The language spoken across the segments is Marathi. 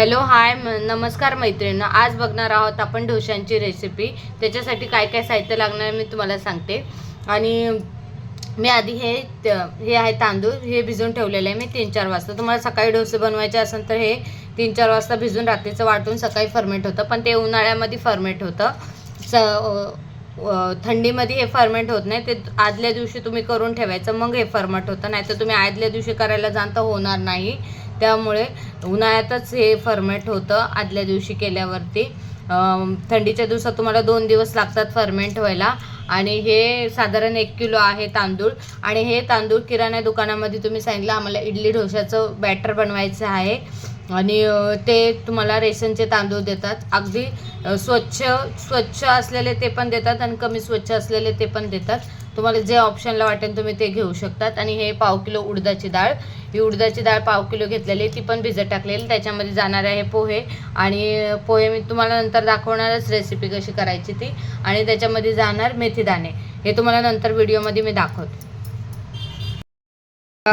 हॅलो हाय म- नमस्कार मैत्रिणी आज बघणार आहोत आपण ढोशांची रेसिपी त्याच्यासाठी काय काय साहित्य लागणार आहे मी तुम्हाला सांगते. आणि मी आधी हे हे आहे तांदूळ. हे भिजवून ठेवलेलं आहे मी तीन चार वाजता. तुम्हाला सकाळी डोसे बनवायचे असेल तर हे तीन चार वाजता भिजून रात्रीचं वाटून सकाळी फर्मेंट होतं. पण ते उन्हाळ्यामध्ये फर्मेंट होतं. स थंडीमध्ये हे फर्मेंट होत नाही. ते आदल्या दिवशी तुम्ही करून ठेवायचं. मग हे फर्मेंट होतं. नाही तर तुम्ही आदल्या दिवशी करायला जाण तर होणार नाही. त्यामुळे उन्हाळ्यातच हे फर्मेंट होतं आदल्या दिवशी केल्यावरती. थंडीच्या दिवसात तुम्हाला दोन दिवस लागतात फर्मेंट व्हायला. आणि हे साधारण एक किलो आहे तांदूळ. आणि हे तांदूळ किराणा दुकानामध्ये तुम्ही सांगितलं आम्हाला इडली डोश्याचं बॅटर बनवायचं आहे. आणि ते तुम्हाला रेशनचे तांदूळ देतात. अगदी स्वच्छ स्वच्छ असलेले ते पण देतात आणि कमी स्वच्छ असलेले ते पण देतात. तुम्हाला जे ऑप्शनला वाटेल तुम्ही ते घेऊ शकतात. आणि हे पाव किलो उडदाची डाळ. ही उडदाची डाळ पाव किलो घेतलेली ती पण भिजत टाकलेली. त्याच्यामध्ये जाणार आहे पोहे. आणि पोहे मी तुम्हाला नंतर दाखवणारच रेसिपी कशी करायची ती. आणि त्याच्यामध्ये जाणार मेथी दाणे हे तुम्हाला नंतर व्हिडिओमध्ये मी दाखवते.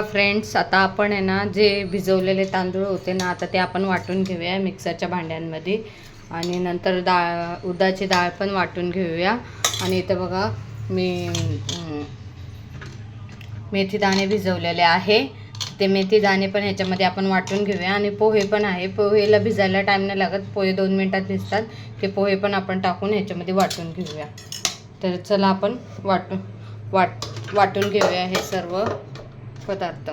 फ्रेंड्स आता आपण आहे ना जे भिजवलेले तांदूळ होते ना आता ते आपण वाटून घेऊया मिक्सरच्या भांड्यांमध्ये. आणि नंतर डाळ उडदाची डाळ पण वाटून घेऊया. आणि इथं बघा मी मेथी दाणे भिजवलेले आहे. ते मेथी दाणे पण ह्याच्यामध्ये आपण वाटून घेऊया. आणि पोहे पण आहे. पोहेला भिजायला टाईम नाही लागत. पोहे दोन मिनटात भिजतात. ते पोहे पण आपण टाकून ह्याच्यामध्ये वाटून घेऊया. तर चला आपण वाटून वाट वाटून घेऊया हे सर्व. पदार्थ.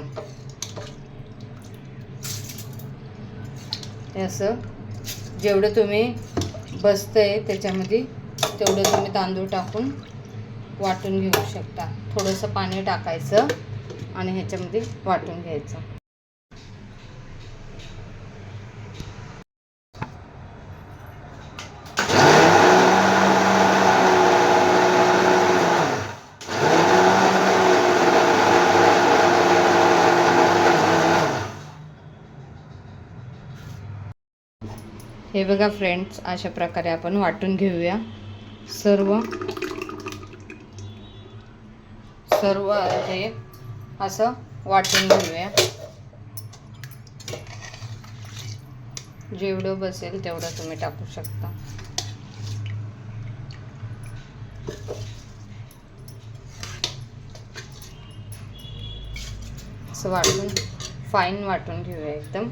हे असं जेवढं तुम्ही बसतंय त्याच्यामध्ये तेवढं तुम्ही तांदूळ टाकून वाटून घेऊ शकता. थोडंसं पाणी टाकायचं आणि ह्याच्यामध्ये वाटून घ्यायचं. हे बघा फ्रेंड्स अशा प्रकारे आपण वाटून घेऊया. सर्व सर्व हे असं वाटून घेऊया. जेवढं बसेल तेवढं तुम्ही टाकू शकता. असं वाटून फाईन वाटून घेऊया एकदम.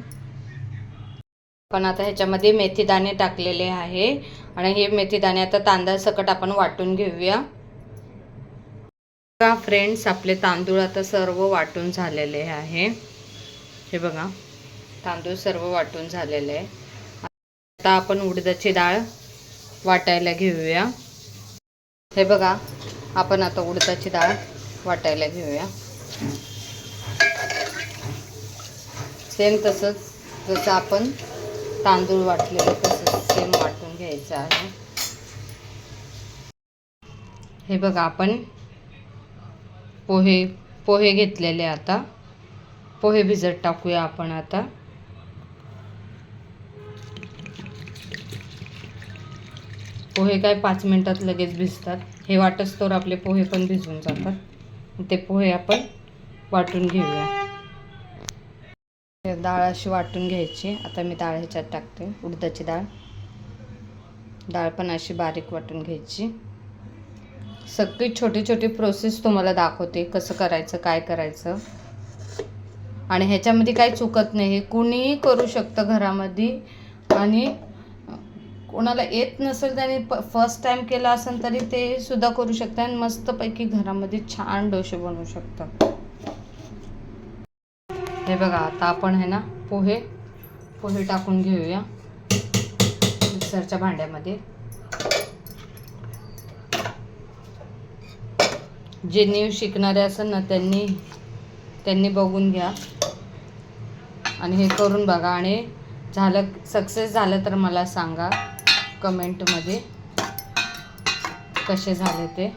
पण आता ह्याच्यामध्ये मेथीदाणे टाकलेले आहे. आणि हे मेथीदाणे आता तांदळासकट आपण वाटून घेऊया. बघा फ्रेंड्स आपले तांदूळ आता सर्व वाटून झालेले आहे. हे बघा तांदूळ सर्व वाटून झालेले आहे. आता आपण उडदाची डाळ वाटायला घेऊया. हे बघा आपण आता उडदाची डाळ वाटायला घेऊया. सेम तसंच जसं आपण तांदूळ वाटलेलं तसंच सेम वाटून घ्यायचं आहे. हे बघा आपण पोहे पोहे घेतलेले आता. पोहे भिजत टाकूया आपण आता. पोहे काय पाच मिनटात लगेच भिजतात. हे वाटच तर आपले पोहे पण भिजून जातात. ते पोहे आपण वाटून घेऊया. म्हणजे डाळ अशी वाटून घ्यायची. आता मी डाळ ह्याच्यात टाकते. उडदाची डाळ. डाळ पण अशी बारीक वाटून घ्यायची. सगळी छोटी छोटी प्रोसेस तुम्हाला दाखवते कसं करायचं काय करायचं. आणि ह्याच्यामध्ये काही चुकत नाही. हे कुणीही करू शकतं घरामध्ये. आणि कोणाला येत नसेल त्याने प फर्स्ट टाईम केला असेल तरी ते सुद्धा करू शकतं आणि मस्तपैकी घरामध्ये छान डोसे बनवू शकतं हे बघा आता आपण आहे ना पोहे पोहे टाकून घेऊया मिक्सरच्या भांड्यामध्ये. जे न्यू शिकणारे असेल ना त्यांनी त्यांनी बघून घ्या. आणि हे करून बघा. आणि झालं सक्सेस झालं तर मला सांगा कमेंटमध्ये कसे झाले ते.